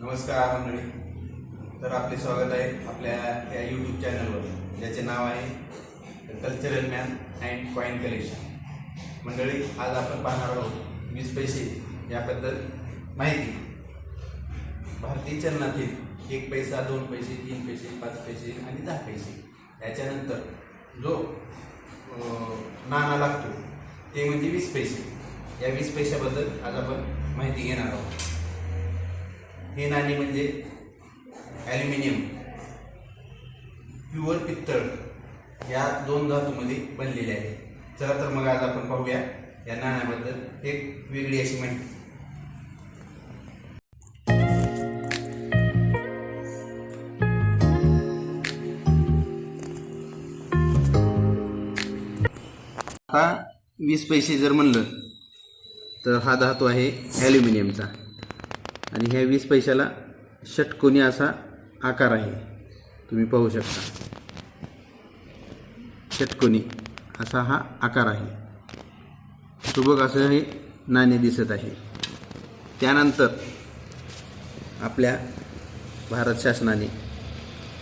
नमस्कार मंडळी. तर आपले स्वागत आहे आपल्या या यूट्यूब चॅनलवर ज्याचे नाव आहे cultural man and coin collection मंडळी आज आपण पाहणार आहोत वीस पैसे याबद्दल माहिती. भारतीय चलनातील एक पैसा दोन पैसे तीन पैसे पाच पैसे आणि दहा पैसे याच्यानंतर जो नाणा लागतो ते म्हणजे वीस पैसे. या वीस पैशाबद्दल आज आपण माहिती घेणार आहोत. हे नाणी म्हणजे ॲल्युमिनियम प्युअर पित्तळ या दोन धातूमध्ये बनलेले आहे. चला तर मग आज आपण पाहूया या नाण्याबद्दल एक वेगळी अशी माहिती. आता वीस पैसे जर म्हणलं तर हा धातू आहे ॲल्युमिनियमचा. आणि ह्या वीस पैशाला षटकोनी असा आकार आहे. तुम्ही पाहू शकता. षटकोनी असा हा आकार आहे. सुबक असं हे नाणे दिसत आहे. त्यानंतर आपल्या भारत शासनाने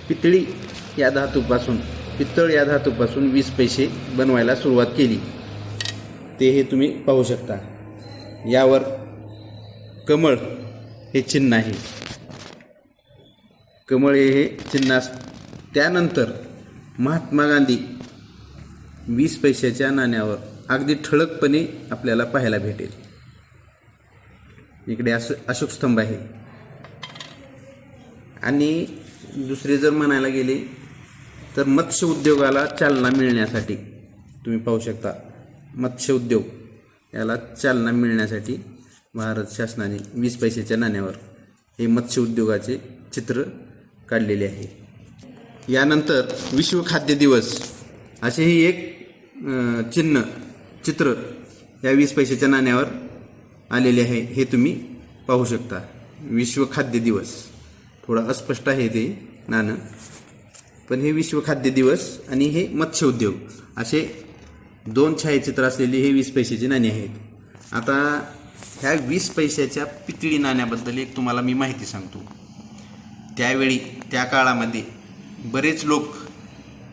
पितळी या धातूपासून पितळ या धातूपासून वीस पैसे बनवायला सुरुवात केली. ते हे तुम्ही पाहू शकता. यावर कमळ हे चिन्ह आहे. कमळे हे चिन्ह अस त्यानंतर महात्मा गांधी वीस पैशाच्या नाण्यावर अगदी ठळकपणे आपल्याला पाहायला भेटेल. इकडे अस अशोक स्तंभ आहे. आणि दुसरे जर म्हणायला गेले तर मत्स्य उद्योगाला चालना मिळण्यासाठी तुम्ही पाहू शकता. मत्स्य उद्योग याला चालना मिळण्यासाठी भारत शासनाने वीस पैशाच्या नाण्यावर हे मत्स्य उद्योगाचे चित्र काढलेले आहे. यानंतर विश्व खाद्य दिवस असेही एक चिन्ह चित्र या वीस पैशाच्या नाण्यावर आलेले आहे. हे तुम्ही पाहू शकता. विश्व खाद्य दिवस. थोडं अस्पष्ट आहे ते नाणं. पण हे विश्व खाद्य दिवस आणि हे मत्स्य उद्योग असे दोन छायाचित्र असलेली हे वीस पैशाची नाणी आहेत. आता ह्या वीस पैशाच्या पितळी नाण्याबद्दल एक तुम्हाला मी माहिती सांगतो. त्यावेळी त्या काळामध्ये बरेच लोक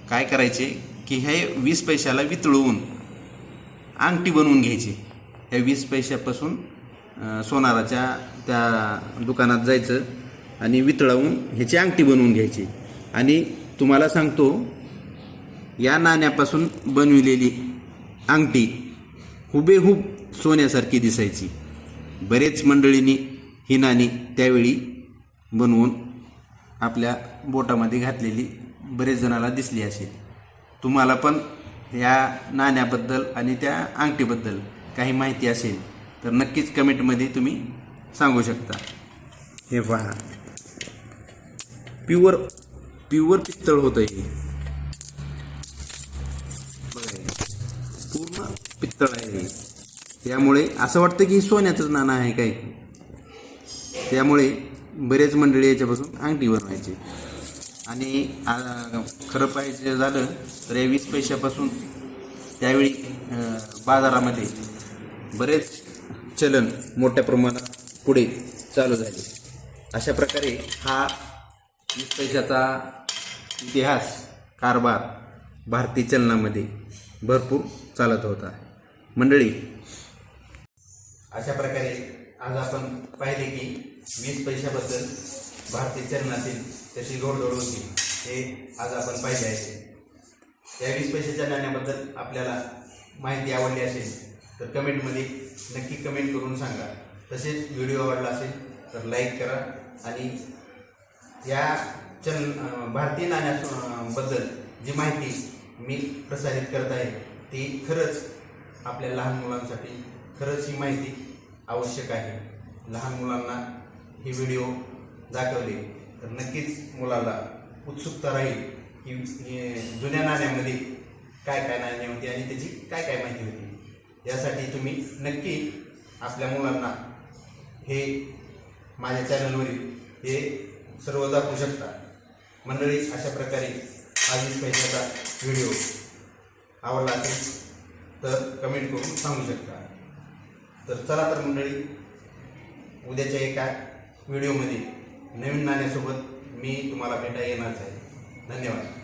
काय करायचे की हे वीस पैशाला वितळवून अंगठी बनवून घ्यायची. ह्या वीस पैशापासून सोनाराच्या त्या दुकानात जायचं आणि वितळवून ह्याची अंगठी बनवून घ्यायची. आणि तुम्हाला सांगतो या नाण्यापासून बनविलेली अंगठी हुबेहूब सोन्यासारखी दिसायची. बरेच मंडळींनी ही नाणी त्यावेळी बनवून आपल्या बोटामध्ये घातलेली बरेच जणाला दिसली असेल. तुम्हाला पण या नाण्याबद्दल आणि त्या अंगठीबद्दल काही माहिती असेल तर नक्कीच कमेंटमध्ये तुम्ही सांगू शकता. हे पहा. प्युअर प्युअर पित्तळ होतं हे. पूर्ण पित्तळ आहे हे. त्यामुळे असं वाटतं की सोन्याचंच नाणं आहे काही त्यामुळे बरेच मंडळी याच्यापासून अंगठी बनवायची आणि खरं पाहिजे झालं तर या वीस पैशापासून त्यावेळी बाजारामध्ये बरेच चलन मोठ्या प्रमाणात पुढे चालू झाले. अशा प्रकारे हा वीस पैशाचा इतिहास कारभार भारतीय चलनामध्ये भरपूर चालत होता. मंडळी अशा प्रकारे आज आपण पाहिले की वीस पैशाबद्दल भारतीय चलनातील त्याची गोडदोड होती हे आज आपण पाहिले आहे. त्या वीस पैशाच्या नाण्याबद्दल आपल्याला माहिती आवडली असेल तर कमेंटमध्ये नक्की कमेंट करून सांगा. तसेच व्हिडिओ आवडला असेल तर लाईक करा आणि या चल भारतीय नाण्याबद्दल जी माहिती मी प्रसारित करत आहे ती खरंच आपल्या लहान मुलांसाठी खरंच ही माहिती आवश्यक आहे. लहान मुलांना हे व्हिडिओ दाखवले तर नक्कीच मुलाला उत्सुकता राहील की जुन्या नाण्यामध्ये काय काय नाणी होती आणि त्याची काय काय माहिती होती. यासाठी तुम्ही नक्की आपल्या मुलांना हे माझ्या चॅनलवरील हे सर्व दाखवू शकता. मंडळी अशा प्रकारे हा पैशाचा व्हिडिओ आवडला असेल तर कमेंट करून सांगू शकता. तर चला तर मंडळी उद्याच्या एका व्हिडिओमध्ये नवीन नाण्यासोबत मी तुम्हाला भेटा येणारच आहे. धन्यवाद.